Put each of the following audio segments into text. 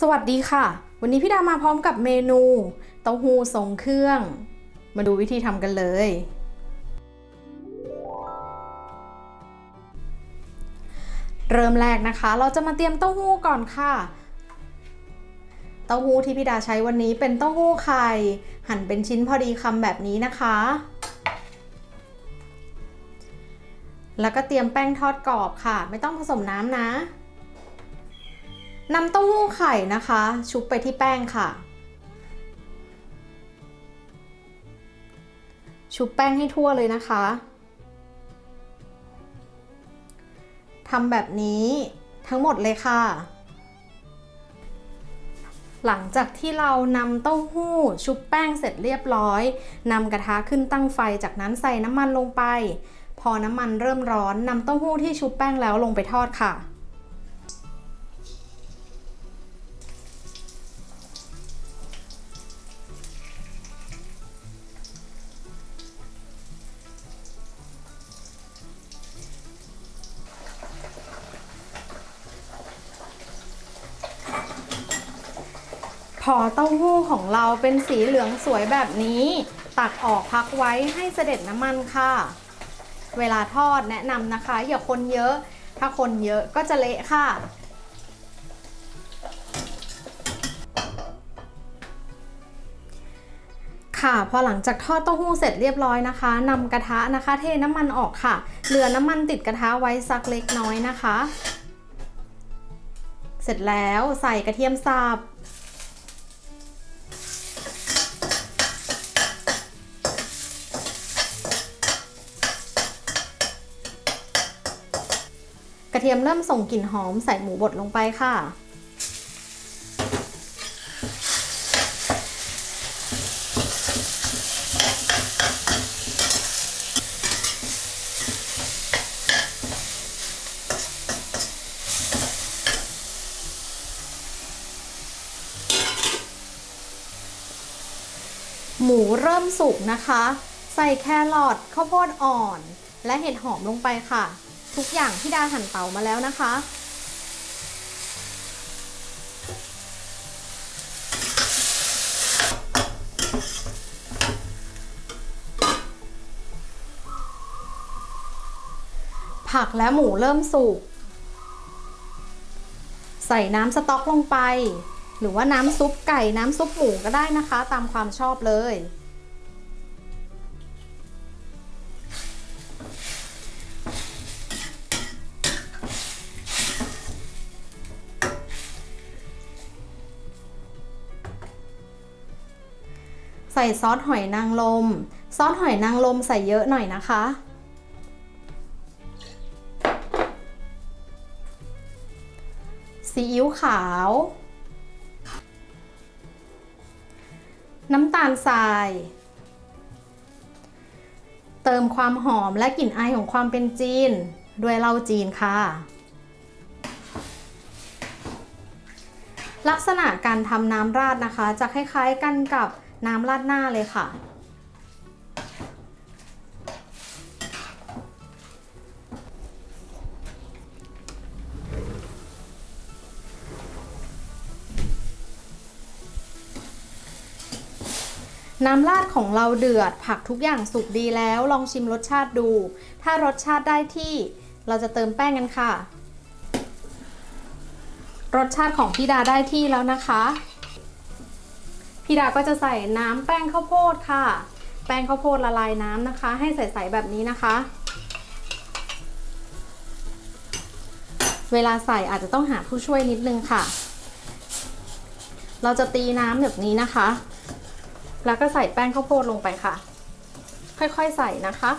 สวัสดีค่ะ วันนี้พี่ดามาพร้อมกับเมนู เต้าหู้ทรงเครื่อง มาดูวิธีทำกันเลย เริ่มแรกนะคะ เราจะมาเตรียมเต้าหู้ก่อนค่ะ เต้าหู้ที่พี่ดาใช้วันนี้เป็นเต้าหู้ไข่หั่นเป็นชิ้นพอดีคำแบบนี้นะคะ แล้วก็เตรียมแป้งทอดกรอบค่ะ ไม่ต้องผสมน้ำนะ นำเต้าหู้ไข่นะคะ ชุบไปที่แป้งค่ะ ชุบแป้งให้ทั่วเลยนะคะทำแบบนี้ทั้งหมดเลยค่ะ หลังจากที่เรานำเต้าหู้ชุบแป้งเสร็จเรียบร้อยนำกระทะขึ้นตั้งไฟจากนั้นใส่น้ำมันลงไป พอน้ำมันเริ่มร้อนนำเต้าหู้ที่ชุบแป้งแล้วลงไปทอดค่ะ พอเต้าหู้ของเราเป็นสีเหลืองสวยแบบนี้ ตักออกพักไว้ให้เสด็จน้ำมันค่ะ เวลาทอดแนะนำนะคะ อย่าคนเยอะ ถ้าคนเยอะก็จะเละค่ะ ค่ะพอหลังจากทอดเต้าหู้เสร็จเรียบร้อยนะคะนำกระทะนะคะ เทน้ำมันออกค่ะ เหลือน้ำมันติดกระทะไว้สักเล็กน้อยนะคะ เสร็จแล้วใส่กระเทียมสับ กระเทียมเริ่มส่งกลิ่นหอมใส่หมูบดลงไปค่ะ หมูเริ่มสุกนะคะ ใส่แครอทข้าวโพดอ่อน และเห็ดหอมลงไปค่ะ ทุกอย่างที่ดาหั่นเตามาแล้วนะคะ ผักและหมูเริ่มสุก ใส่น้ำสต๊อกลงไป หรือว่าน้ำซุปไก่น้ำซุปหมูก็ได้นะคะ ตามความชอบเลย ใส่ซอสหอยนางรมซอสหอยนางรมใส่เยอะหน่อยนะคะ ซีอิ๊วขาว น้ำตาลทราย เติมความหอมและกลิ่นอายของความเป็นจีน ด้วยเหล้าจีนค่ะลักษณะการทำน้ำราดนะคะ จะคล้ายๆกันกับ น้ำราดหน้าเลยค่ะ น้ำราดของเราเดือด ผักทุกอย่างสุกดีแล้ว ลองชิมรสชาติดู ถ้ารสชาติได้ที่เราจะเติมแป้งกันค่ะ รสชาติของพี่ดาได้ที่แล้วนะคะ พี่ดาก็จะใส่น้ำแป้งข้าวโพดค่ะ แป้งข้าวโพดละลายน้ำนะคะ ให้ใสๆแบบนี้นะคะ เวลาใส่อาจจะต้องหาผู้ช่วยนิดนึงค่ะ เราจะตีน้ำแบบนี้นะคะ แล้วก็ใส่แป้งข้าวโพดลงไปค่ะ ค่อยๆใส่นะคะ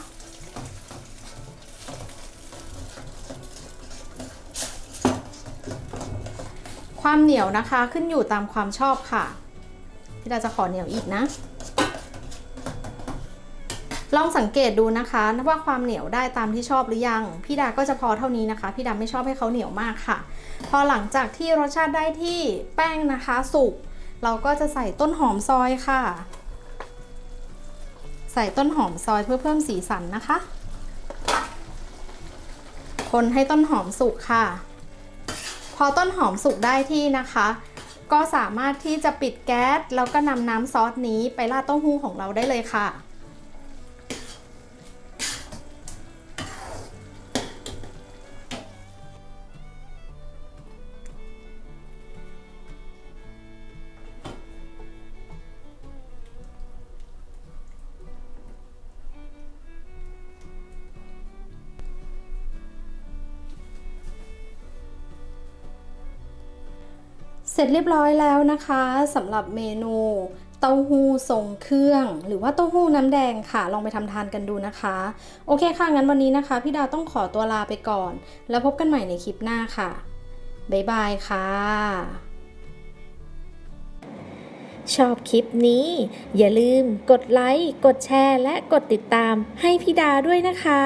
ความเหนียวนะคะขึ้นอยู่ตามความชอบค่ะ พี่ดาจะขอเหนียวอีกนะ ลองสังเกตดูนะคะว่าความเหนียวได้ตามที่ชอบหรือยัง พี่ดาก็จะพอเท่านี้นะคะ พี่ดาไม่ชอบให้เขาเหนียวมากค่ะ พอหลังจากที่รสชาติได้ที่แป้งนะคะสุกเราก็จะใส่ต้นหอมซอยค่ะ ใส่ต้นหอมซอยเพื่อเพิ่มสีสันนะคะ คนให้ต้นหอมสุกค่ะ พอต้นหอมสุกได้ที่นะคะ ก็สามารถที่จะปิดแก๊สแล้วก็นำน้ำซอสนี้ไปราดเต้าหู้ของเราได้เลยค่ะ เสร็จเรียบร้อยแล้วนะคะสำหรับเมนูเต้าหู้ทรงเครื่อง หรือว่าเต้าหู้น้ำแดงค่ะ ลองไปทำทานกันดูนะคะ โอเคค่ะ งั้นวันนี้นะคะ พี่ดาวต้องขอตัวลาไปก่อน แล้วพบกันใหม่ในคลิปหน้าค่ะ บ๊ายบายค่ะ ชอบคลิปนี้ อย่าลืมกดไลค์ กดแชร์ และกดติดตามให้พี่ดาด้วยนะคะ